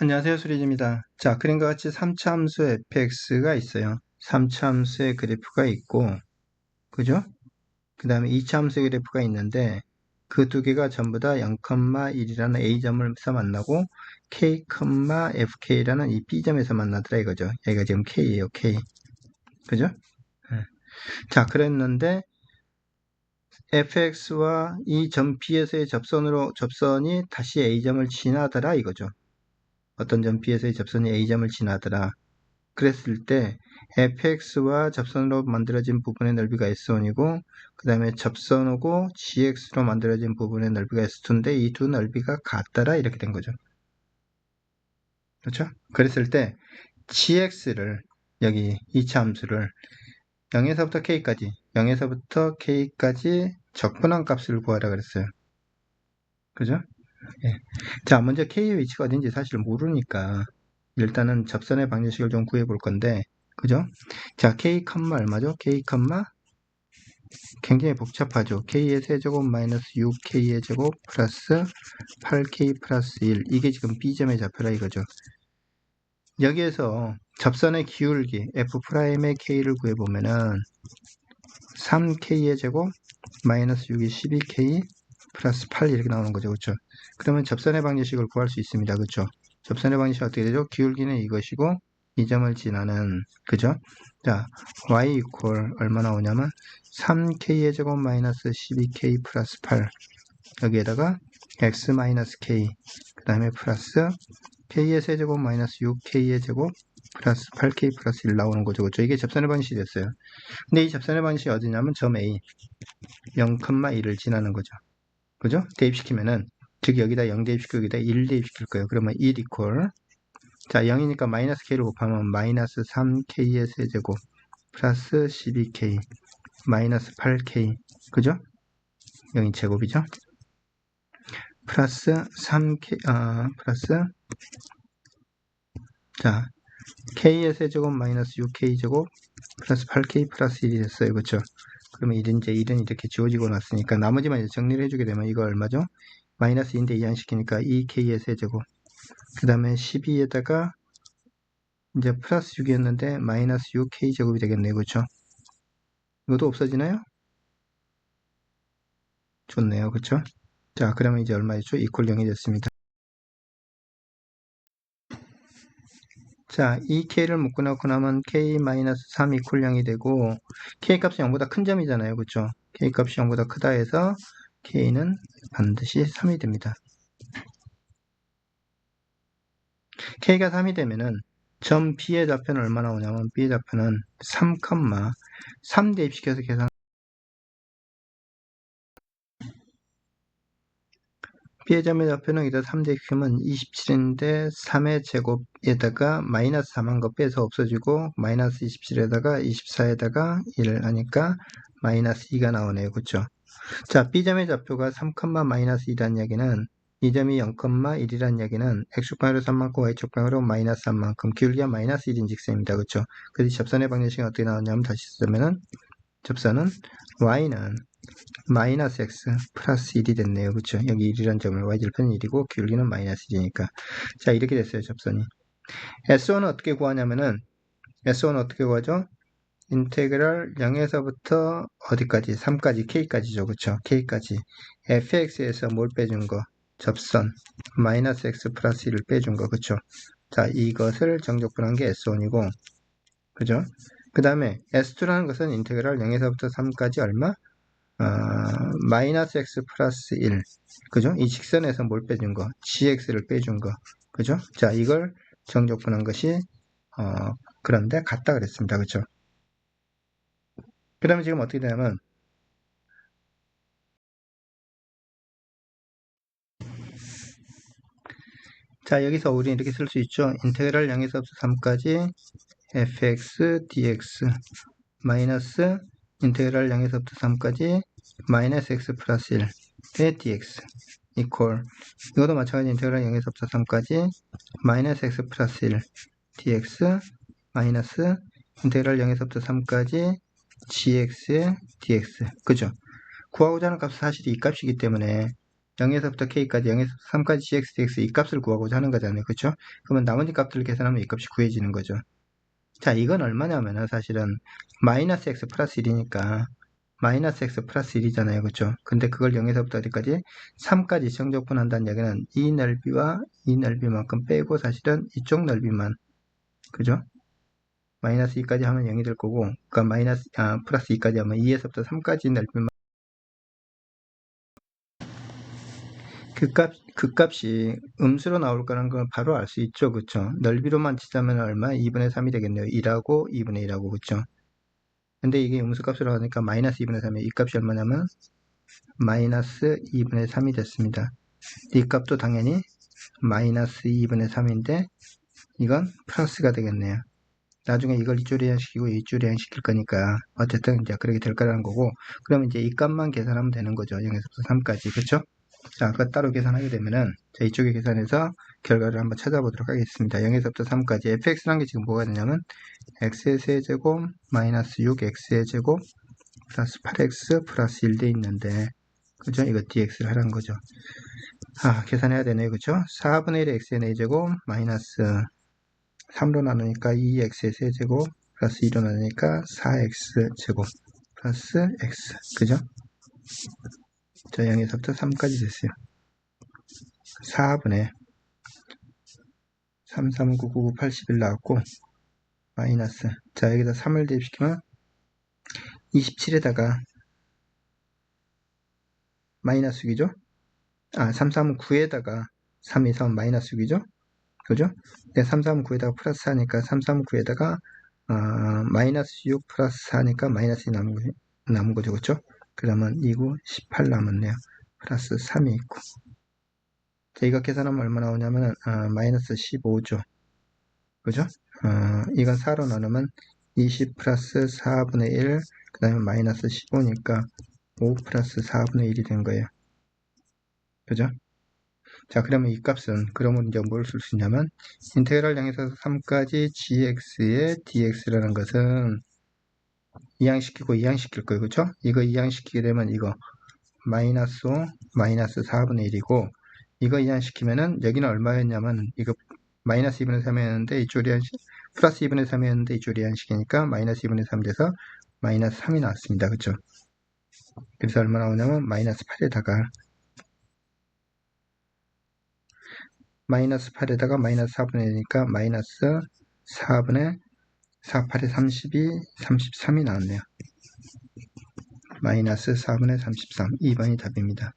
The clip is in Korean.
안녕하세요. 수리지입니다. 자, 그림과 같이 3차 함수 fx가 있어요. 3차 함수의 그래프가 있고, 그죠? 그 다음에 2차 함수의 그래프가 있는데, 그 두 개가 전부 다 0,1이라는 A점에서 만나고, K, FK라는 이 B점에서 만나더라 이거죠. 여기가 지금 K예요, K. 그죠? 네. 자, 그랬는데, fx와 이 점 B에서의 접선으로, 접선이 다시 A점을 지나더라 이거죠. 어떤 점 B에서의 접선이 A점을 지나더라. 그랬을 때 fx와 접선으로 만들어진 부분의 넓이가 s1이고 그 다음에 접선하고 gx로 만들어진 부분의 넓이가 s2인데 이 두 넓이가 같더라 이렇게 된 거죠. 그렇죠? 그랬을 때 gx를 여기 2차 함수를 0에서부터 k까지 0에서부터 k까지 적분한 값을 구하라 그랬어요. 그죠? 예. 자, 먼저 K의 위치가 어딘지 사실 모르니까 일단은 접선의 방정식을 좀 구해 볼 건데, 그죠? 자, K, 얼마죠? K, 굉장히 복잡하죠. K의 세제곱 마이너스 6K의 제곱 플러스 8K 플러스 1. 이게 지금 B점의 좌표라 이거죠. 여기에서 접선의 기울기 F'의 K를 구해보면은 3K의 제곱 마이너스 6이 12K 플러스 8 이렇게 나오는 거죠. 그렇죠? 그러면 접선의 방정식을 구할 수 있습니다. 그렇죠? 접선의 방정식 어떻게 되죠? 기울기는 이것이고 이 점을 지나는 그죠? 자, y 이퀄 얼마 나오냐면 3k의 제곱 마이너스 12k 플러스 8 여기에다가 x 마이너스 k 그 다음에 플러스 k의 세제곱 마이너스 6k의 제곱 플러스 8k 플러스 1 나오는 거죠. 그렇죠? 이게 접선의 방식이 됐어요. 근데 이 접선의 방식이 어디냐면 점 A 0,1을 지나는 거죠. 그죠? 대입시키면은 즉 여기다 0 대입시키고 여기다 1 대입시킬 거예요. 그러면 1 이퀄 자 0이니까 마이너스 k를 곱하면 마이너스 3k의 세제곱 플러스 12k 마이너스 8k 그죠? 0이 제곱이죠? 플러스 3k 아 플러스 자 k의 세제곱 마이너스 6k 제곱 플러스 8k 플러스 1이 됐어요. 그렇죠? 그러면 1은 이제 1은 이렇게 지워지고 났으니까 나머지만 이제 정리를 해주게 되면 이거 얼마죠? 마이너스 2인데 이항시키니까 2k의 세제곱 그 다음에 12에다가 이제 플러스 6이었는데 마이너스 6k 제곱이 되겠네요. 그렇죠? 이것도 없어지나요? 좋네요. 그렇죠? 자 그러면 이제 얼마였죠? 이퀄 0이 됐습니다. 자, 이 k를 묶어놓고 나면 k-3 이퀄 0이 되고 k 값이 0보다 큰 점이잖아요. 그렇죠? k 값이 0보다 크다 해서 k는 반드시 3이 됩니다. k가 3이 되면은 점 b의 좌표는 얼마 나 오냐면 b의 좌표는 3, 3 대입시켜서 계산 b의 점의 좌표는 여기다 3 대입시키면 27인데 3의 제곱에다가 마이너스 3한 거 빼서 없어지고 마이너스 27에다가 24에다가 1을 하니까 마이너스 2가 나오네요. 그쵸? 자, B점의 좌표가 3, 마이너스 2라는 얘기는 이 점이 0,1이라는 얘기는 x축방으로 3만큼 y축방으로 마이너스 3만큼 기울기가 마이너스 1인 직선입니다. 그렇죠? 그래서 접선의 방정식이 어떻게 나왔냐면 다시 쓰면은 접선은 y는 마이너스 x 플러스 1이 됐네요. 그렇죠? 여기 1이라는 점을 y절편은 1이고 기울기는 마이너스 1이니까 자 이렇게 됐어요. 접선이 S1은 어떻게 구하냐면은 S1은 어떻게 구하죠? 인테그랄 0에서부터 어디까지? 3까지 K까지죠. 그쵸? K까지 fx에서 뭘 빼준 거? 접선 마이너스 x 플러스 1을 빼준 거. 그쵸? 자, 이것을 정적분한 게 S1이고 그죠? 그 다음에 S2라는 것은 인테그랄 0에서부터 3까지 얼마? 어, 마이너스 x 플러스 1 그죠? 이 직선에서 뭘 빼준 거? gx를 빼준 거. 그죠? 자, 이걸 정적분한 것이 어, 그런데 같다 그랬습니다. 그쵸? 그 다음에 지금 어떻게 되냐면 자 여기서 우리는 이렇게 쓸 수 있죠 인테그랄 0에서 3까지 fx dx 마이너스 인테그랄 0에서 3까지 마이너스 x 플러스 1의 dx 이퀄 이것도 마찬가지 인테그랄 0에서 3까지 마이너스 x 플러스 1 dx 마이너스 인테그랄 0에서 3까지 gx의 dx 그죠 구하고자 하는 값은 사실 이 값이기 때문에 0에서부터 k까지 0에서 3까지 gx, dx 이 값을 구하고자 하는 거잖아요. 그렇죠? 그러면 나머지 값들을 계산하면 이 값이 구해지는 거죠. 자, 이건 얼마냐면은 사실은 마이너스 x 플러스 1이니까 마이너스 x 플러스 1이잖아요. 그렇죠? 근데 그걸 0에서부터 어디까지? 3까지 정적분한다는 얘기는 이 넓이와 이 넓이만큼 빼고 사실은 이쪽 넓이만 그죠? 마이너스 2까지 하면 0이 될 거고 그러니까 마이너스 아, 플러스 2까지 하면 2에서부터 3까지 넓이만 그 값, 그 값이 음수로 나올 거라는 걸 바로 알 수 있죠. 그쵸? 넓이로만 치자면 얼마? 2분의 3이 되겠네요. 1하고 2분의 1하고, 그쵸? 근데 이게 음수 값으로 하니까 마이너스 2분의 3이 이 값이 얼마냐면 마이너스 2분의 3이 됐습니다. 이 값도 당연히 마이너스 2분의 3인데 이건 플러스가 되겠네요. 나중에 이걸 이쪽으로 이항시키고 이쪽으로 이항시킬 거니까 어쨌든 이제 그렇게 될 거라는 거고 그러면 이제 이 값만 계산하면 되는 거죠. 0에서부터 3까지. 그쵸? 자, 그거 따로 계산하게 되면은 자, 이쪽에 계산해서 결과를 한번 찾아보도록 하겠습니다. 0에서부터 3까지 fx라는 게 지금 뭐가 되냐면 x의 세제곱 마이너스 6x의 제곱 플러스 8x 플러스 1돼 있는데 그죠? 이거 dx를 하라는 거죠. 아, 계산해야 되네요. 그죠? 4분의 1의 x의 4제곱 마이너스 3로 나누니까 2x의 세제곱 플러스 2로 나누니까 4x 제곱 플러스 x 그죠? 자, 0에서부터 3까지 됐어요. 4분의 3, 3, 9, 9, 9, 81 나왔고 마이너스 자 여기다 3을 대입시키면 27에다가 마이너스 6이죠? 아, 3, 3은 9에다가 3, 2, 3은 마이너스 6이죠? 그죠? 네, 3, 3은 9에다가 플러스 하니까 3, 3은 9에다가 어, 마이너스 6 플러스 하니까 마이너스 2 남은, 거, 남은 거죠. 그죠? 그러면 2, 9, 18 남았네요. 플러스 3이 있고 자, 이거 계산하면 얼마 나 오냐면 어, 마이너스 15죠. 그죠? 어, 이건 4로 나누면 20 플러스 4분의 1, 그 다음에 마이너스 15니까 5 플러스 4분의 1이 된 거예요. 그죠? 자, 그러면 이 값은, 그러면 이제 뭘 쓸 수 있냐면, 인테그랄 0에서 3까지 gx의 dx라는 것은 이항시키고 이항시킬 거예요. 그죠? 이거 이항시키게 되면 이거 마이너스 5, 마이너스 4분의 1이고, 이거 이항시키면은 여기는 얼마였냐면, 이거 마이너스 2분의 3이었는데 이쪽이 한 플러스 2분의 3이었는데 이쪽이 한식이니까 마이너스 2분의 3 돼서 마이너스 3이 나왔습니다. 그쵸? 그래서 얼마 나오냐면 마이너스 8에다가 마이너스 8에다가 마이너스 4분의 1이니까 마이너스 4분의 4, 8에 32, 33이 나왔네요. 마이너스 4분의 33. 2번이 답입니다.